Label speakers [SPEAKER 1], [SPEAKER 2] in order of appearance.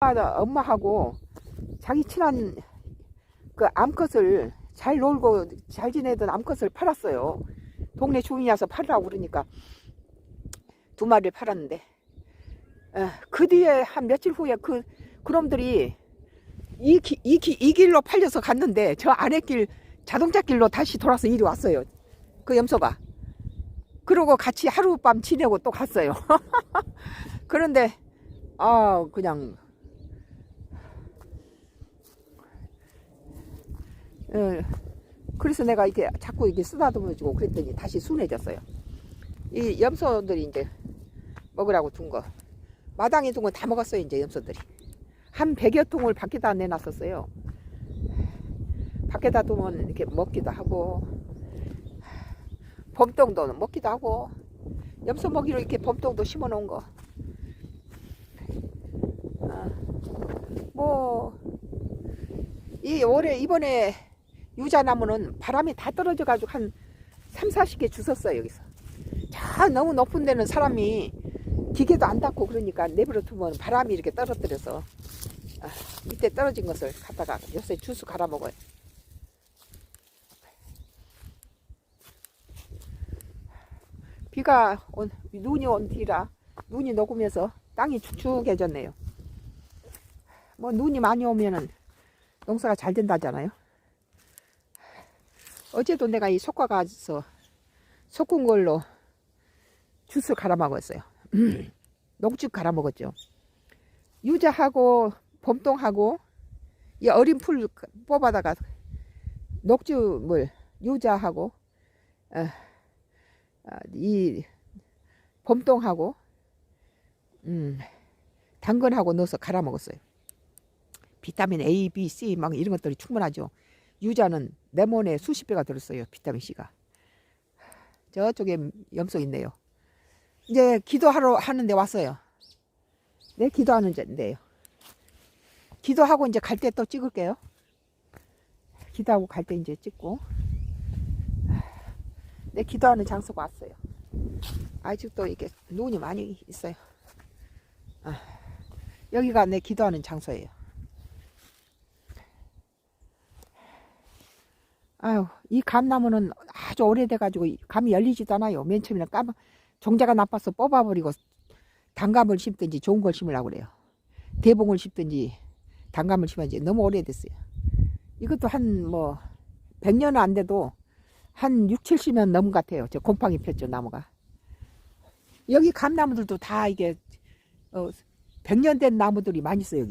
[SPEAKER 1] 엄마- 엄마하고 자기 친한 그 암컷을 잘 놀고 잘 지내던 암컷을 팔았어요. 동네 주인이 와서 팔으라고 그러니까 두 마리를 팔았는데 에, 그 뒤에 한 며칠 후에 그 그놈들이 이, 기, 이, 기, 이 길로 팔려서 갔는데 저 아래 길 자동차 길로 다시 돌아서 이리 왔어요. 그 염소가. 그러고 같이 하룻밤 지내고 또 갔어요. 그런데 아 그냥 예, 그래서 내가 이렇게 자꾸 이렇게 쓰다듬어주고 그랬더니 다시 순해졌어요. 이 염소들이 이제 먹으라고 둔 거. 마당에 둔 거 다 먹었어요, 이제 염소들이. 한 100여 통을 밖에다 내놨었어요. 밖에다 두면 이렇게 먹기도 하고, 범똥도 먹기도 하고, 염소 먹이로 이렇게 범똥도 심어 놓은 거. 아, 뭐, 이 올해, 이번에 유자나무는 바람이 다 떨어져가지고 한 3, 40개 주웠어요, 여기서. 저 너무 높은 데는 사람이 기계도 안 닿고 그러니까 내버려 두면 바람이 이렇게 떨어뜨려서 아, 밑에 떨어진 것을 갖다가 요새 주스 갈아 먹어요. 비가 온, 눈이 온 뒤라 눈이 녹으면서 땅이 축축해졌네요. 뭐 눈이 많이 오면은 농사가 잘 된다잖아요. 어제도 내가 이 속과 가서 섞은 걸로 주스 갈아 먹었어요. 녹즙 갈아 먹었죠. 유자하고 봄동하고 이 어린 풀 뽑아다가 녹즙을 유자하고 어, 어, 이 봄동하고 음, 당근하고 넣어서 갈아 먹었어요. 비타민 A, B, C 막 이런 것들이 충분하죠. 유자는 레몬에 수십 배가 들었어요. 비타민 C가. 저쪽에 염소 있네요. 이제 기도하러 하는데 왔어요. 네, 기도하는 데인데요. 기도하고 이제 갈 때 또 찍을게요. 기도하고 갈 때 이제 찍고. 네, 기도하는 장소가 왔어요. 아직도 이게 눈이 많이 있어요. 아, 여기가 내 기도하는 장소예요. 아유, 이 감나무는 아주 오래돼가지고 이 감이 열리지도 않아요. 맨 처음에는 까 종자가 나빠서 뽑아버리고 단감을 심든지 좋은 걸 심으려고 그래요. 대봉을 심든지 단감을 심어야지 너무 오래됐어요. 이것도 한 뭐 100년은 안 돼도 한 6, 70년 넘은 것 같아요. 저 곰팡이 폈죠, 나무가. 여기 감나무들도 다 이게 어, 100년 된 나무들이 많이 있어요, 여기.